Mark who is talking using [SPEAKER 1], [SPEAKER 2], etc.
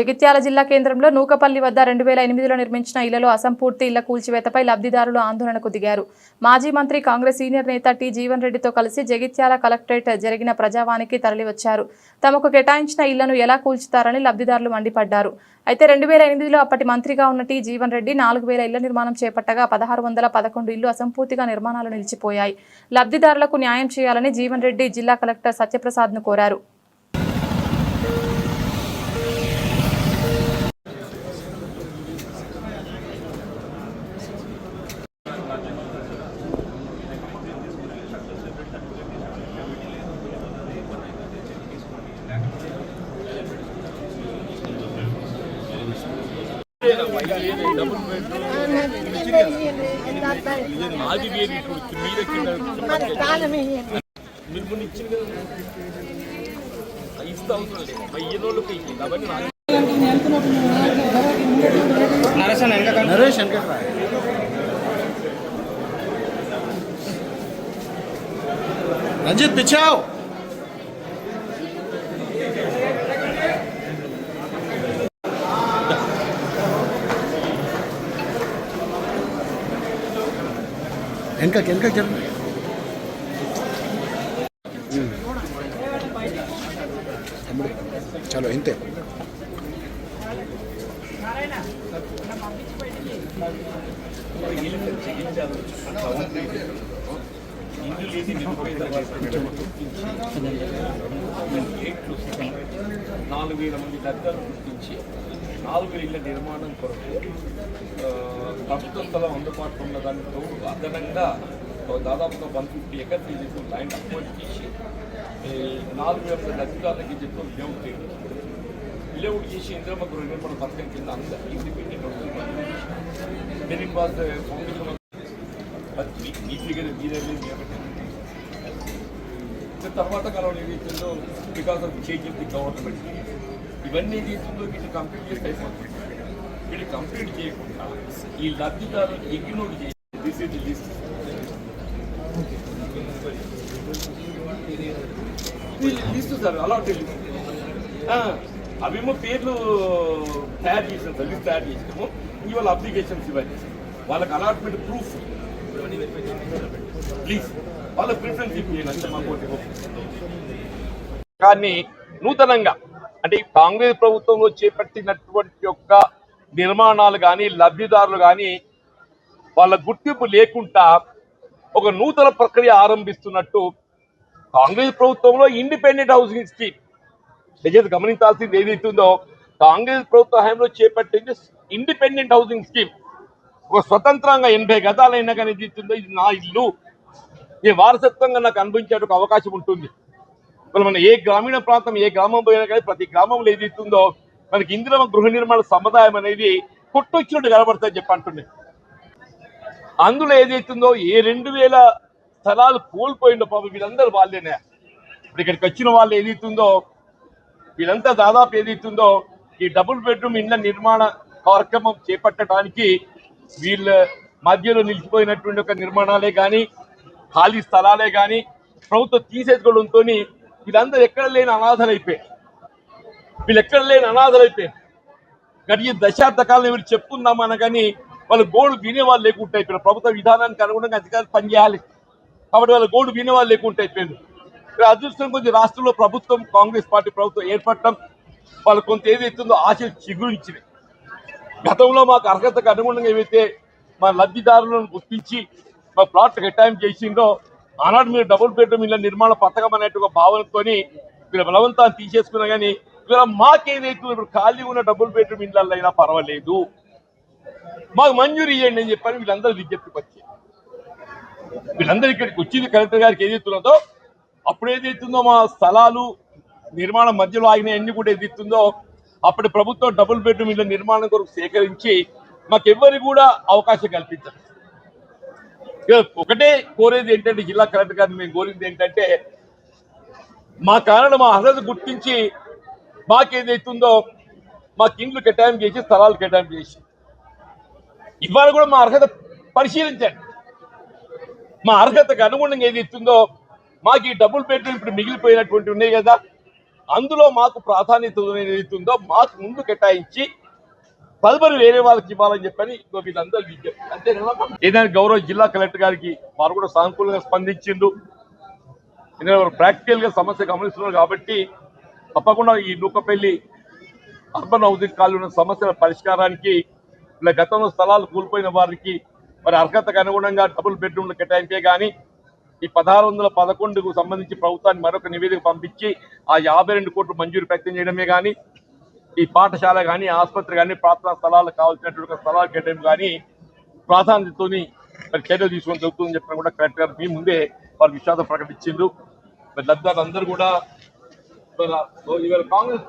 [SPEAKER 1] జగిత్యాల జిల్లా కేంద్రంలో నూకపల్లి వద్ద రెండు వేల ఎనిమిదిలో నిర్మించిన ఇళ్ళలో అసంపూర్తి ఇళ్ళ కూల్చివేతపై లబ్ధిదారులు ఆందోళనకు దిగారు. మాజీ మంత్రి కాంగ్రెస్ సీనియర్ నేత టి జీవన్ రెడ్డితో కలిసి జగిత్యాల కలెక్టరేట్ జరిగిన ప్రజావానికి తరలివచ్చారు. తమకు కేటాయించిన ఇళ్ళను ఎలా కూల్చుతారని లబ్ధిదారులు మండిపడ్డారు. అయితే రెండు వేల ఎనిమిదిలో అప్పటి మంత్రిగా ఉన్న టి జీవన్ రెడ్డి నాలుగు వేల ఇళ్ళ నిర్మాణం చేపట్టగా పదహారు వందల పదకొండు ఇళ్ళు అసంపూర్తిగా నిర్మాణాలు నిలిచిపోయాయి. లబ్ధిదారులకు న్యాయం చేయాలని జీవన్ రెడ్డి జిల్లా కలెక్టర్ సత్యప్రసాద్ను కోరారు.
[SPEAKER 2] అది వేరు ఇప్పుడు మీద కింద మీరు ఇచ్చింది కదా అవసరం లేదు రోజులకి ఇచ్చింది
[SPEAKER 3] నరేష్ వెనక రంజిత్ పిచ్చావు వెనక వెనక జరుగు తమ్ముడు చలో ఇంతే
[SPEAKER 2] ఇండ్లు లేని నిరుపేద ఏట్లు నాలుగు వేల మంది దగ్గర గుర్తించి నాలుగు వేల ఇళ్ళ నిర్మాణం కొరకు ప్రభుత్వ స్థలం అందుబాటులో ఉన్న దానికి తోడు అదనంగా దాదాపుగా వన్ ఫిఫ్టీ ఎకర్స్ చెప్పి ల్యాండ్ అక్వైర్ చేసి నాలుగు వేల మంది అధికారులకి చెప్పి లేఅవుట్ చేయడం లేఅవుట్ చేసి ఇంద్రమ్మ గృహ నిర్మాణ పథకం కింద అందరూ independent then it was foundation ఈ మీరే తర్వాత కాలంలో ఏదైతుందో because of change of the government ఇవన్నీ తీసుకుని వీటిని కంప్లీట్ చేసి అయిపోతుంది. వీటిని కంప్లీట్ చేయకుండా ఈ లబ్ధిదారులు ఇగ్నోర్ చేసి this is the list list sir అలాంటి లిస్ట్ అవేమో పేర్లు తయారు చేసాం సార్ లిస్ట్ తయారు చేసాము ఇవాళ అప్లికేషన్స్ ఇవన్నీ వాళ్ళకి అలాట్మెంట్ ప్రూఫ్ ప్లీజ్ వాళ్ళ ప్రిఫరెన్స్ ఇప్పించండి అంతే మా కోటి కానీ నూతనంగా అంటే ఈ కాంగ్రెస్ ప్రభుత్వంలో చేపట్టినటువంటి యొక్క నిర్మాణాలు కానీ లబ్ధిదారులు కానీ వాళ్ళ గుర్తింపు లేకుండా ఒక నూతన ప్రక్రియ ఆరంభిస్తున్నట్టు కాంగ్రెస్ ప్రభుత్వంలో ఇండిపెండెంట్ హౌసింగ్ స్కీమ్. దయచేసి గమనించాల్సింది ఏదైతుందో కాంగ్రెస్ ప్రభుత్వ హయాంలో చేపట్టింది ఇండిపెండెంట్ హౌసింగ్ స్కీమ్. ఒక స్వతంత్రంగా ఎనభై గదాలైనా కానీ ఇది ఇది నా ఇల్లు. ఈ వారసత్వంగా నాకు అనుభవించే ఒక అవకాశం ఉంటుంది. మరి మన ఏ గ్రామీణ ప్రాంతం ఏ గ్రామం పోయినా కానీ ప్రతి గ్రామంలో ఏదైతుందో మనకి ఇందిరమ గృహ నిర్మాణ సముదాయం అనేది కొట్టొచ్చినట్టు కనబడుతుంది చెప్పి అంటున్నాయి అందులో ఏదైతుందో ఏ రెండు వేల స్థలాలు కోల్పోయిండో పాపం వీళ్ళందరూ వాళ్ళేనే. ఇప్పుడు ఇక్కడికి వచ్చిన వాళ్ళు ఏదైతుందో వీళ్ళంతా దాదాపు ఏదైతుందో ఈ డబుల్ బెడ్రూమ్ ఇళ్ళ నిర్మాణ కార్యక్రమం చేపట్టడానికి వీళ్ళ మధ్యలో నిలిచిపోయినటువంటి ఒక నిర్మాణాలే కానీ ఖాళీ స్థలాలే కానీ ప్రభుత్వం తీసేసుకోవడంతో వీళ్ళందరూ ఎక్కడ లేని అనాథలు వీళ్ళు ఎక్కడ లేని అనాథలు అయిపోయారు దశాబ్ద కాలం ఎవరు చెప్పుకుందామని కానీ వాళ్ళ గోడు వినేవాళ్ళు లేకుండా అయిపోయారు. ప్రభుత్వ విధానానికి అనుగుణంగా అధికారులు పనిచేయాలి. కాబట్టి వాళ్ళ గోడు వినేవాళ్ళు లేకుండా అయిపోయారు. ఇక్కడ అదృష్టం కొంచెం రాష్ట్రంలో ప్రభుత్వం కాంగ్రెస్ పార్టీ ప్రభుత్వం ఏర్పడటం వాళ్ళు కొంత ఏదైతుందో ఆశలు చిగురించినాయి గతంలో మాకు అర్హతకు అనుగుణంగా ఏవైతే మా లబ్ధిదారులను గుర్తించి మా ప్లాట్ కేటాయింపు చేసిందో ఆనాడు మీరు డబుల్ బెడ్రూమ్ ఇళ్ళ నిర్మాణ పథకం అనేటు ఒక భావనతోని వీళ్ళ బలవంతాన్ని తీసేసుకున్నా కానీ ఇవాళ మాకేదైతే ఇప్పుడు ఖాళీ ఉన్న డబుల్ బెడ్రూమ్ ఇళ్ళల్లో పర్వాలేదు. మాకు మంజూరు ఇవ్వండి అని చెప్పని వీళ్ళందరూ విజ్ఞప్తికి వచ్చారు. వీళ్ళందరూ ఇక్కడికి వచ్చింది కలెక్టర్ గారికి ఏదైతున్నదో అప్పుడు ఏదైతుందో మా స్థలాలు నిర్మాణం మధ్యలో ఆగిన అన్ని కూడా ఏదైతుందో అప్పటి ప్రభుత్వం డబుల్ బెడ్రూమ్ ఇళ్ళ నిర్మాణం కొరకు సేకరించి మాకెవ్వరికి కూడా అవకాశం కల్పించారు. ఒకటే కోరేది ఏంటంటే జిల్లా కలెక్టర్ గారిని మేము కోరింది ఏంటంటే మా కారణం మా అర్హత గుర్తించి మాకేదైతుందో మాకు ఇండ్లు కేటాయింపు చేసి స్థలాలు కేటాయింపు చేసి. ఇవాళ కూడా మా అర్హత పరిశీలించండి. మా అర్హతకు అనుగుణంగా ఏది ఇస్తుందో మాకు ఈ డబుల్ బెడ్రూమ్ ఇప్పుడు మిగిలిపోయినటువంటి ఉన్నాయి కదా అందులో మాకు ప్రాధాన్యత ఏదైతుందో మాకు ముందు కేటాయించి తదుపరి వేరే వాళ్ళకి ఇవ్వాలని చెప్పని ఇంకో వీళ్ళందరూ విజ్ఞప్తి అంతే ఏదైనా గౌరవ జిల్లా కలెక్టర్ గారికి వారు కూడా సానుకూలంగా స్పందించిండు ఎందుకంటే ప్రాక్టికల్గా సమస్య గమనిస్తున్నారు కాబట్టి తప్పకుండా ఈ నూకపల్లి అర్బన్ హౌసింగ్ కాలనీ ఉన్న సమస్యల పరిష్కారానికి ఇలా గతంలో స్థలాలు కోల్పోయిన వారికి మరి అర్హతకు అనుగుణంగా డబుల్ బెడ్రూమ్లు కేటాయింపే కానీ ఈ పదహారు వందల పదకొండుకు సంబంధించి ప్రభుత్వాన్ని మరొక నివేదిక పంపించి ఆ యాభై రెండు కోట్లు మంజూరు వ్యక్తం చేయడమే కానీ ఈ పాఠశాల కానీ ఆసుపత్రి కానీ ప్రార్థనా స్థలాలు కావాల్సినటువంటి స్థలాలు కేటాయింపు కానీ ప్రాధాన్యతతోని మరి చర్యలు తీసుకొని జరుగుతుందని చెప్పిన కూడా కలెక్టర్ గారు మీ ముందే వారు విశ్వాసం ప్రకటించిండ్రు. మరి లబ్ధాలు అందరూ కూడా ఇవాళ కాంగ్రెస్